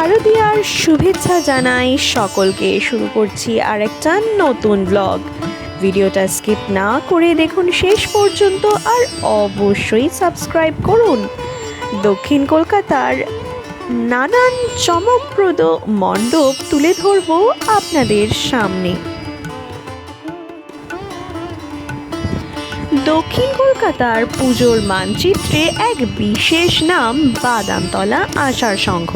শারদীয়ার শুভেচ্ছা জানাই সকলকে। শুরু করছি আর একটা নতুন ব্লগ ভিডিওটা স্কিপ না করে দেখুন শেষ পর্যন্ত আর অবশ্যই সাবস্ক্রাইব করুন। দক্ষিণ কলকাতার নানান চমকপ্রদ মণ্ডপ তুলে ধরবো আপনাদের সামনে। দক্ষিণ কলকাতার পুজোর মানচিত্রে এক বিশেষ নাম বাদামতলা আষাঢ় সংঘ।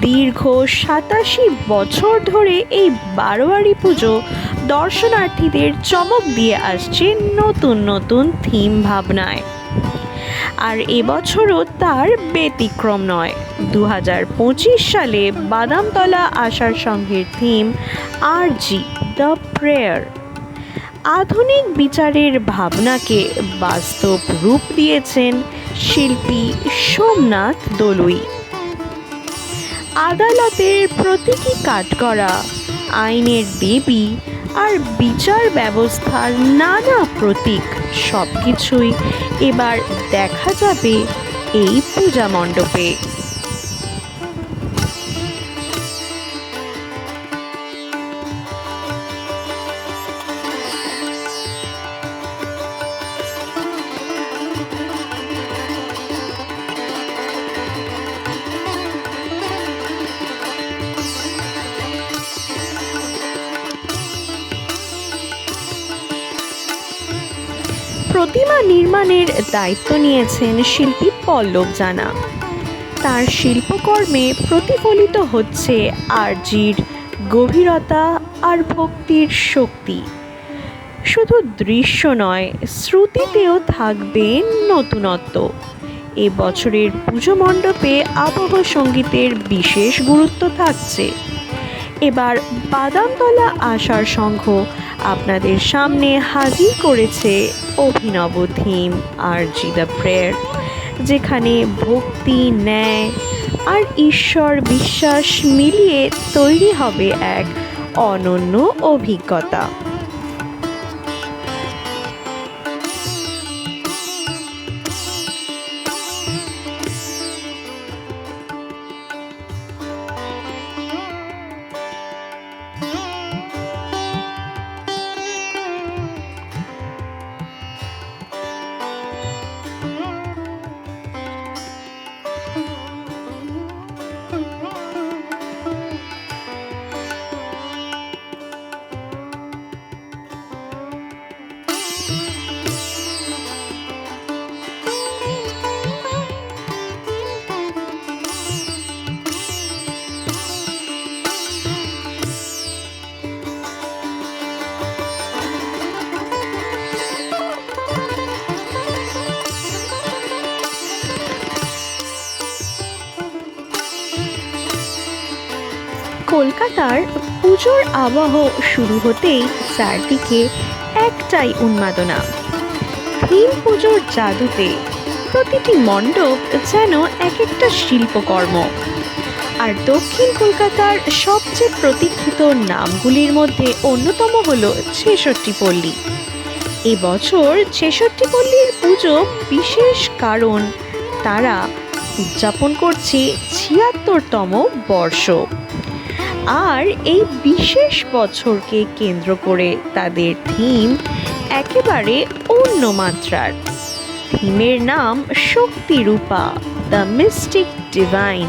দীর্ঘ সাতাশি বছর ধরে এই বারোয়ারি পুজো দর্শনার্থীদের চমক দিয়ে আসছে নতুন নতুন থিম ভাবনায়। আর এবছরও তার ব্যতিক্রম নয়। দু হাজার পঁচিশ সালে বাদামতলা আষাঢ় সংঘের theme R G the prayer আধুনিক বিচারের ভাবনাকে বাস্তব রূপ দিয়েছেন শিল্পী সোমনাথ দলুই। আদালতের প্রতীকী কাঠগড়া, আইনের দেবী আর বিচার ব্যবস্থার নানা প্রতীক সব কিছুই এবার দেখা যাবে এই পূজা মণ্ডপে। প্রতিমা নির্মাণের দায়িত্ব নিয়েছেন শিল্পী পল্লব জানা। তার শিল্পকর্মে প্রতিফলিত হচ্ছে আরজির গভীরতা আর ভক্তির শক্তি। শুধু দৃশ্য নয়, শ্রুতিতেও থাকবে নতুনত্ব। এ বছরের পুজো মণ্ডপে আবহ সঙ্গীতের বিশেষ গুরুত্ব থাকছে। এবার বাদামতলা আশার সংঘ আপনাদের সামনে হাজির করেছে অভিনব theme, R G the prayer, যেখানে ভক্তি, ন্যায়, আর ঈশ্বর বিশ্বাস মিলিয়ে তৈরি হবে এক অনন্য অভিজ্ঞতা। কলকাতার পুজোর আবহ শুরু হতেই চারদিকে একটাই উন্মাদনা। থিম পুজোর জাদুতে প্রতিটি মণ্ডপ যেন এক একটা শিল্পকর্ম। আর দক্ষিণ কলকাতার সবচেয়ে প্রতীক্ষিত নামগুলির মধ্যে অন্যতম হল ছেষট্টি পল্লী। এবছর ছেষট্টি পল্লীর পুজো বিশেষ কারণ, তারা উদযাপন করছে ছিয়াত্তরতম বর্ষ। আর এই বিশেষ বছরকে কেন্দ্র করে তাদের থিম একেবারে অন্য মাত্রার। থিমের নাম শক্তিরূপা, দ্য মিস্টিক ডিভাইন।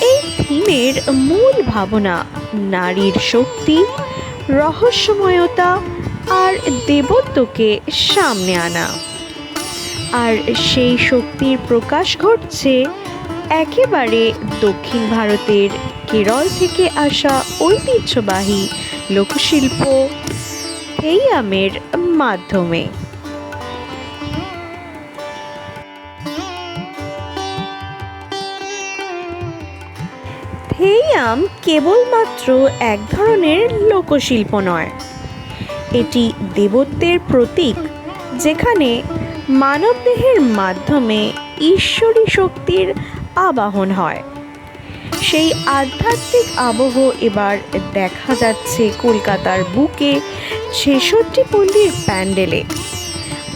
এই থিমের মূল ভাবনা নারীর শক্তি, রহস্যময়তা আর দেবত্বকে সামনে আনা। আর সেই শক্তির প্রকাশ ঘটছে একেবারে দক্ষিণ ভারতের কেরল থেকে আসা ঐতিহ্যবাহী লোকশিল্প থেইয়ামের মাধ্যমে। থেইয়াম কেবলমাত্র এক ধরনের লোকশিল্প নয়। এটি দেবত্বের প্রতীক, যেখানে মানবদেহের মাধ্যমে ঈশ্বরী শক্তির আবাহন হয়। সেই আধ্যাত্মিক আবহ এবার দেখা যাচ্ছে কলকাতার বুকে ছেষট্টি পল্লীর প্যান্ডেলে।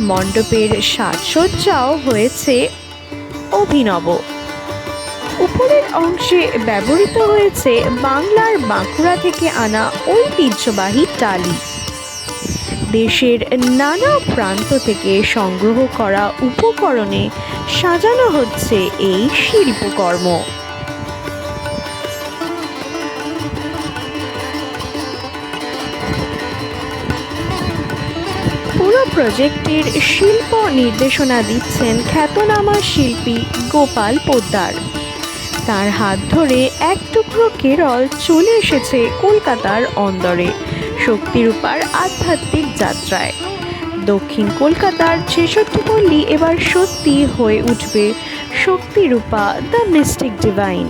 মণ্ডপের সাজসজ্জাও হয়েছে অভিনব। উপরের অংশে ব্যবহৃত হয়েছে বাংলার বাঁকুড়া থেকে আনা ঐতিহ্যবাহী টালি। দেশের নানা প্রান্ত থেকে সংগ্রহ করা উপকরণে সাজানো হচ্ছে এই শিল্পকর্ম। পুরো প্রজেক্টের শিল্প নির্দেশনা দিচ্ছেন খ্যাতনামা শিল্পী গোপাল পোদ্দার। তার হাত ধরে এক টুকরো কেরল চলে এসেছে কলকাতার অন্দরে, শক্তিরূপার আধ্যাত্মিক যাত্রায়। দক্ষিণ কলকাতার ছেষট্টি পল্লী এবার সত্যি হয়ে উঠবে শক্তিরূপা দ্য মিস্টিক ডিভাইন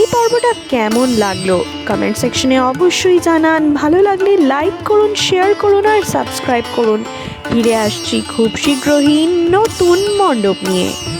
এই পর্বটা কেমন লাগল? কমেন্ট সেকশনে অবশ্যই জানান। ভালো লাগলে লাইক করুন শেয়ার করুন আর সাবস্ক্রাইব করুন। ফিরে আসছি খুব শীঘ্রই নতুন মণ্ডপ নিয়ে।